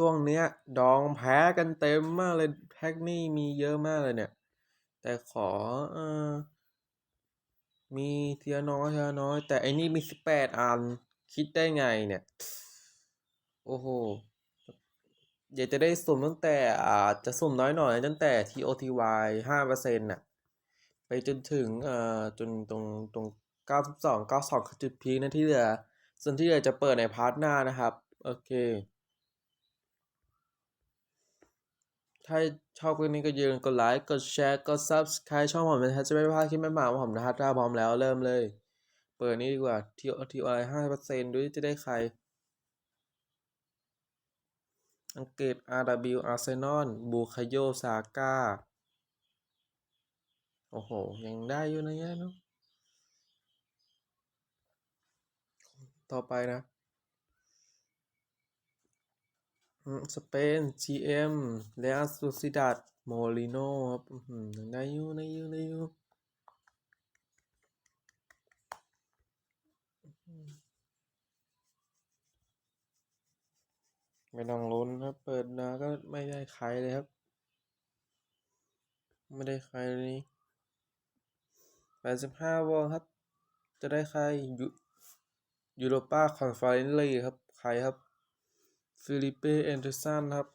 ช่วงเนี้ย ดองแพ้กันเต็มมากเลยแพ็กนี่มีเยอะมากเลยเนี่ย แต่ขอเออมีเทีละน้อยเทีละน้อย แต่ไอ้นี่มีสิบแปดอัน คิดได้ไงเนี่ย โอ้โหอยากจะได้สุ่มตั้งแต่อาจจะสุ่มน้อยหน่อยตั้งแต่ TOTY ห้าเปอร์เซ็นต์น่ะ ไปจนถึงเอ่อจนตรงตรงเก้าสองเก้าสองจุดพีคนะที่เหลือ ส่วนที่เหลือจะเปิดในพาร์ทหน้านะครับ โอเค ถ้าชอบคลิปนี้ก็อย่าลืมกดไลค์ กดแชร์ กด Subscribe ช่องผมนะฮะจะไม่พลาดคลิปใหม่ๆของผมนะครับถ้าพร้อมแล้วเริ่มเลย เปิดนี้ดีกว่า TOTY ห้าเปอร์เซ็นต์ดูจะได้ใคร อังกฤษ RW Arsenal บูคาโยซาก้า โอ้โห ยังได้อยู่นะเนี่ยเนาะต่อไปนะอืม สเปน GM เรอัลซูซิดัดโมลิโนครับหือยังได้อยู่ได้ยู่ได้ยูไม่ต้องลุ้นครับ เปิดมาก็ไม่ได้ใครเลยครับ ไม่ได้ใครเลยแปดสิบห้าวงครับ จะได้ใครยูยูโรป้าคอนเฟอเรนซ์ลีครับ ใครครับ ฟิลิปเป้เอนเดอร์สันครับ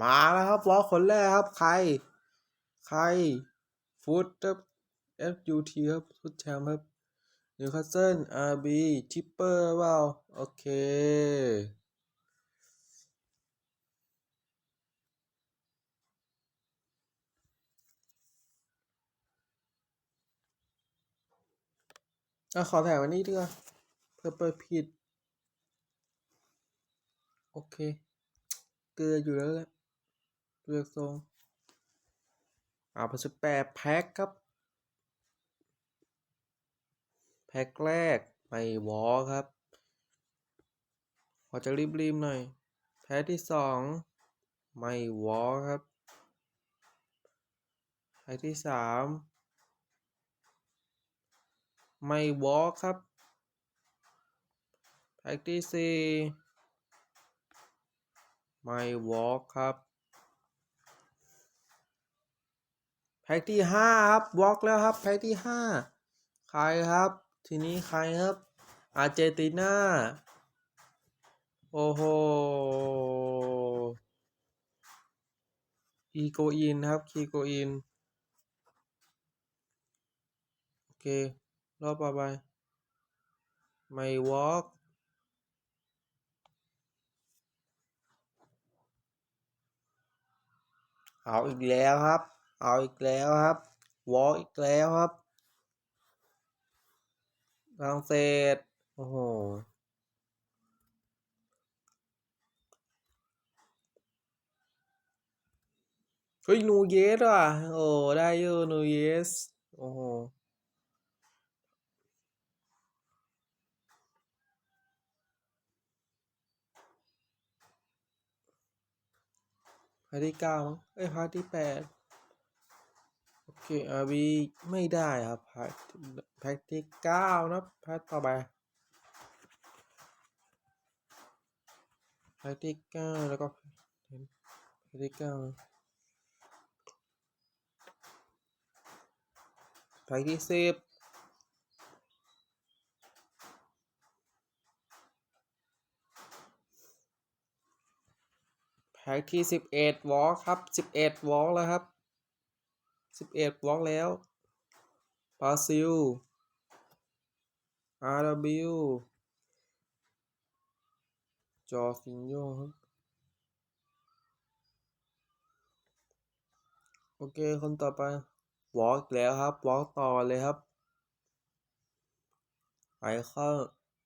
มาแล้วครับวอคนแรกครับ ใคร ใคร ฟุตครับ FUT ครับฟุตแชมป์ครับนิวคาสเซิล RB ทิปเปอร์เปล่าโอเค อะขอแถมวันนี้ดีกว่าเพื่อเปิดผิด โอเค เกลืออยู่แล้วแหละเลือกทรงอ่าพันสิบแปดแพ็คครับ แพ็คแรกไม่วอครับ ขอจะรีบๆหน่อย แพ็คที่สองไม่วอครับแพ็คที่สาม ไม่วอครับแพ็คที่สี่ไม่วอครับ แพ็คที่ห้าครับวอล์กแล้วครับ แพ็คที่ห้าใครครับ ทีนี้ใครครับ อาร์เจนตินาโอ้โห อีโกอินครับ คีโกอิน โอเค รอบต่อไปไม่วอล์กเอาอีกแล้วครับ เอาอีกแล้วครับวอล์กอีกแล้วครับฝรั่งเศสโอ้โหเฮ้ยนูเยสอะ โอ้ ได้อยู่นูเยส โอ้โห ร์ทที่เก้ามั้งเอ้ยพาร์ทที่แปดโอเคอาร์บีไม่ได้ครับพาร์ทแพ็คที่เก้านะพาร์ทต่อไปแพ็คที่เก้าแล้วก็แพ็คที่เก้าแพ็คที่สิบ แพ็คที่สิบเอ็ดวอลครับสิบเอ็ดวอลแล้วครับสิบเอ็ดวอลแล้วบราซิล RW จอร์ซินโยครับ โอเค คนต่อไปวอล์กแล้วครับวอล์กต่อเลยครับไปเข้า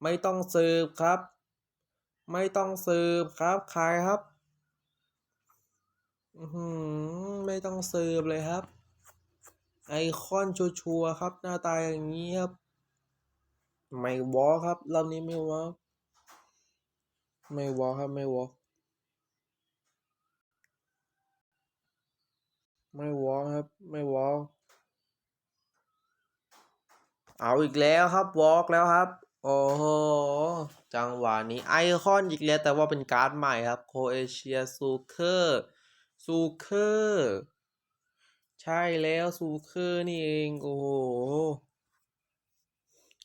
ไม่ต้องสืบครับ ไม่ต้องสืบครับ ใครครับ ไม่ต้องสืบเลยครับ ไอคอนชัวร์ครับ หน้าตาอย่างนี้ครับไม่วอลครับรอบนี้ไม่วอลไม่วอลครับ ไม่วอลไม่วอลครับ ไม่วอลเอาอีกแล้วครับวอล์กแล้วครับ โอ้โห จังหวะนี้ไอคอนอีกแล้วแต่ว่าเป็นการ์ดใหม่ครับ โคเอเชียซูเคอร์ ซูเคอร์ใช่แล้วซูเคอร์นี่เองโอ้โห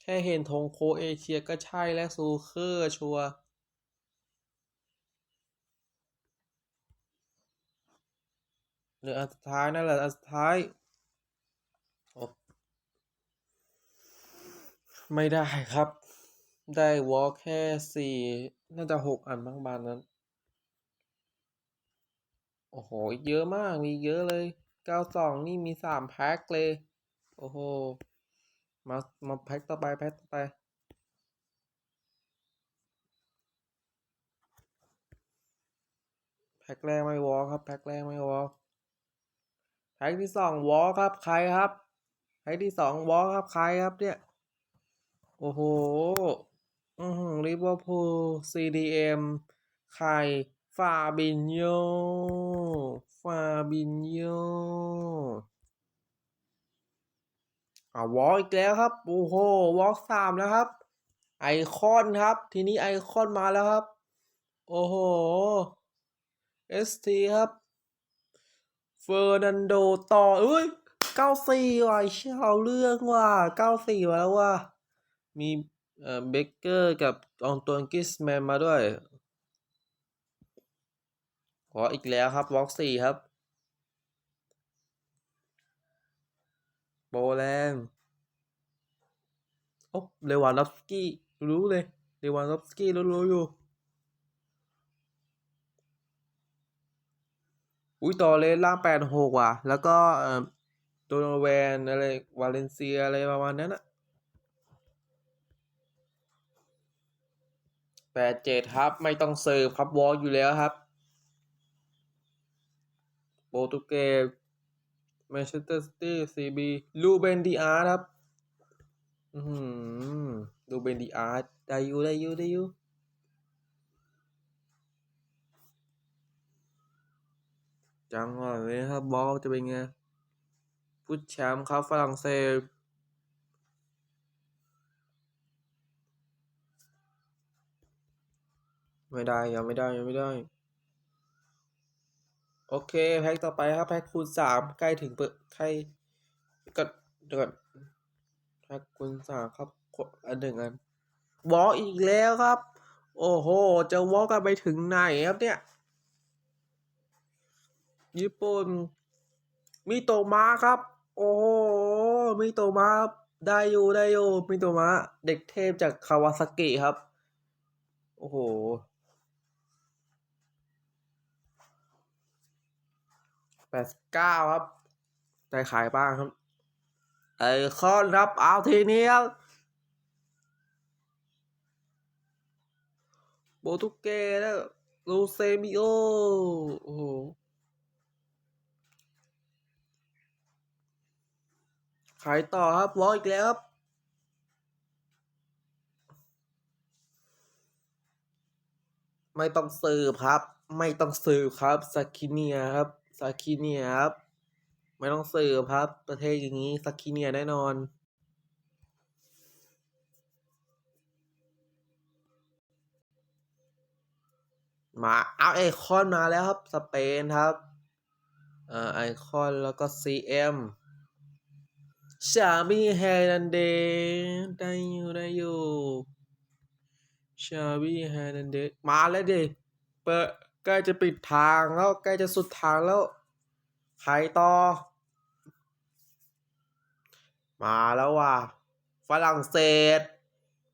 แค่เห็นธงโคเอเชียก็ใช่แล้วซูเคอร์ชัวร์เหลืออันสุดท้ายนั่นแหละอันสุดท้ายโอ้ไม่ได้ครับ ได้วอลแค่สี่น่าจะหกอันบ้างบานนั้น โอ้โห เยอะมาก มีเยอะเลยเก้าสองนี่มีสามแพ็คเลย โอ้โห มา มาแพ็คต่อไปแพ็คต่อไป แพ็คแรกไม่วอลครับ แพ็คแรกไม่วอลแพ็คที่สองวอลครับ ใครครับ แพ็คที่สองวอลครับ ใครครับเนี่ย โอ้โห อือหือลิเวอร์พูล CDM ใคร ฟาบินโยฟาบินโยอ่าวอลอีกแล้วครับ โอ้โห วอลสามแล้วครับ ไอคอนครับ ทีนี้ไอคอนมาแล้วครับ โอ้โห ST ครับ เฟอร์นันโดต่อเอ้ยเก้าสี่ว่ะเชี่ยเอาเรื่องว่ะเก้าสี่มาแล้วว่ะมีเอ่อเบเกอร์กับอองตวนกิสแมนมาด้วย ขออีกแล้วครับวอล์กสี่ครับโปแลนด์โอ้เลวานดอฟสกี้รู้เลยเลวานดอฟสกี้รู้รู้อยู่อุ้ยต่อเลยล่างแปดหกว่ะ แล้วก็เอ่อโดนแวนอะไร วาเลนเซียอะไรประมาณนั้นอะแปดเจ็ดครับ ไม่ต้องเสิร์ฟครับวอลอยู่แล้วครับ ปรตุเกสแมนเชสเตอร์ซิตี้ซีบีลูเบนดีอาร์ครับอือหือลูเบนดีอาร์ได้อยู่ได้อยู่ได้อยู่จังหวะนี้ครับบอลจะเป็นไงฟุตแชมป์ครับฝรั่งเศสไม่ได้ยังไม่ได้ยังไม่ได้ โอเค แพ็คต่อไปครับ แพ็คคูณสามใกล้ถึงเปิดใกล้ก็เดือนแพ็คคูณสามครับอันหนึ่งอันวอลอีกแล้วครับ โอ้โห จะวอลกันไปถึงไหนครับเนี่ย ญี่ปุ่นมิโตมะครับ โอ้โหมิโตมะครับได้อยู่ได้อยู่มิโตมะเด็กเทพจากคาวาซากิครับ โอ้โห แป ดสิบเก้าครับใจขายบ้างครับ ไอคอนครับเอาทีนี้ครับโปรตุเกสแล้วลูเซมิโอโอ้โหขายต่อครับวอลอีกแล้วครับไม่ต้องสืบครับ ไม่ต้องสืบครับซาคิเนียครับ ซาคิเนียครับ ไม่ต้องสืบครับ ประเทศอย่างนี้ซาคิเนียแน่นอนมาเอาไอคอนมาแล้วครับ สเปนครับเอ่อไอคอนแล้วก็ CM ชาบีแฮนันเดได้อยู่ได้อยู่ชาบีแฮนันเดมาแล้วดิเปิด ใกล้จะปิดทางแล้วใกล้จะสุดทางแล้วใครต่อ มาแล้วว่ะฝรั่งเศส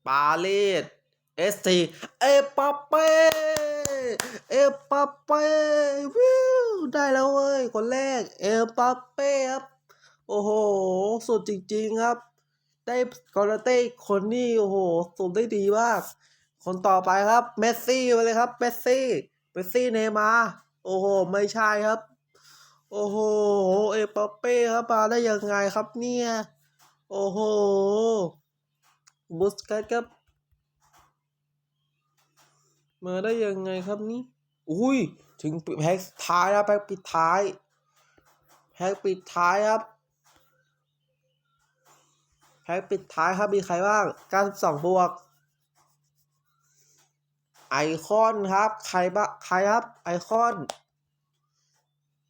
ปารีสเอสทีเอปัปเป้เอปัปเป้วิวได้แล้วเว้ยคนแรกเอปัปเป้ครับโอ้โหสุดจริงๆครับ ได้กอร์เต้คนนี้โอ้โหสุดได้ดีมาก คนต่อไปครับเมสซี่ไปเลยครับเมสซี่ เมสซี่เนมา โอ้โห ไม่ใช่ครับ โอ้โห เอปัปเป้ครับมาได้ยังไงครับเนี่ย โอ้โห บุสกัสครับ มาได้ยังไงครับนี่ อุ้ย ถึงแพ็กท้ายแล้วแพ็กปิดท้าย แพ็กปิดท้ายครับแพ็คปิดท้ายครับมีใครบ้าง92บวก ไอคอนครับ ใครบ้าใครครับ ไอคอน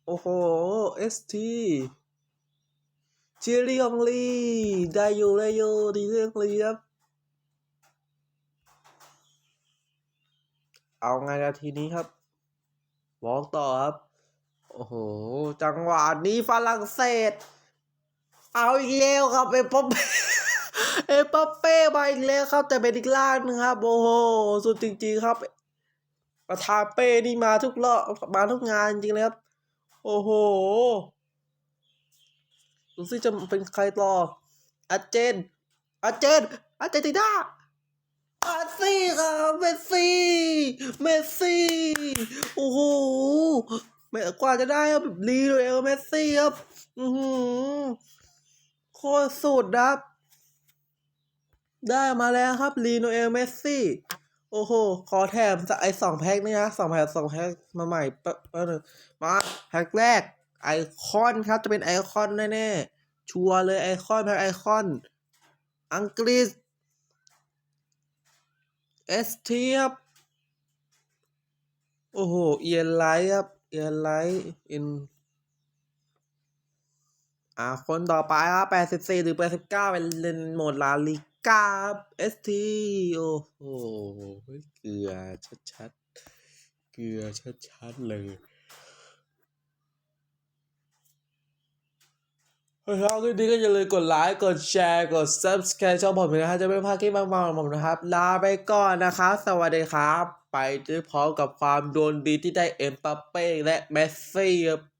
โอ้โห ST เจเรียงลีได้อยู่ได้อยู่ดีเรียงลีครับ เอาไงนาทีนี้ครับวอล์กต่อครับ โอ้โห จังหวะนี้ฝรั่งเศส เอาอีกแล้วครับเอปอป เอปอเป้มาอีกแล้วครับ แต่เป็นอีกล่างนึงครับ โอ้โห สุดจริง ๆครับ ประธานเป้นี่มาทุกรอบมาทุกงานจริงเลยครับ โอ้โหดูสิจะเป็นใครต่ออาเจนอาเจนอาเจนติน่าอาซี่ครับเมสซี่เมสซี่โอ้โหไม่กว่าจะได้ครับลีโรเอลเมสซี่ครับ อือหือโคตรสุดครับ ได้มาแล้วครับลีโนเอลเมสซี่โอ้โห ขอแถมไอสองแพ็คนี่นะสองแพ็คสองแพ็คมาใหม่แป๊บแป๊บนึงมาแพ็คแรกไอคอนครับจะเป็นไอคอนแน่ๆ ชัวร์เลยไอคอนแพ็คไอคอน อังกฤษเอสเทียบโอ้โห เอียนไลท์ครับ เอียนไลท์อินอ่าคนต่อไปครับแปดสิบสี่ถึงแปดสิบเก้าเป็นเลนโหมดลาลิก กาเอสทีโอ้โหเกลือชัดๆ เกลือชัดๆเลยถ้าคลิปนี้ก็อย่าลืมกดไลค์กดแชร์กด subscribe ช่องผมนะฮะจะไม่พลาดคลิปมากๆของผมนะครับ ลาไปก่อนนะครับ สวัสดีครับ ไปด้วยพร้อมกับความโดนดีที่ได้เอ็มปัปเป้และเมสซี่ครับ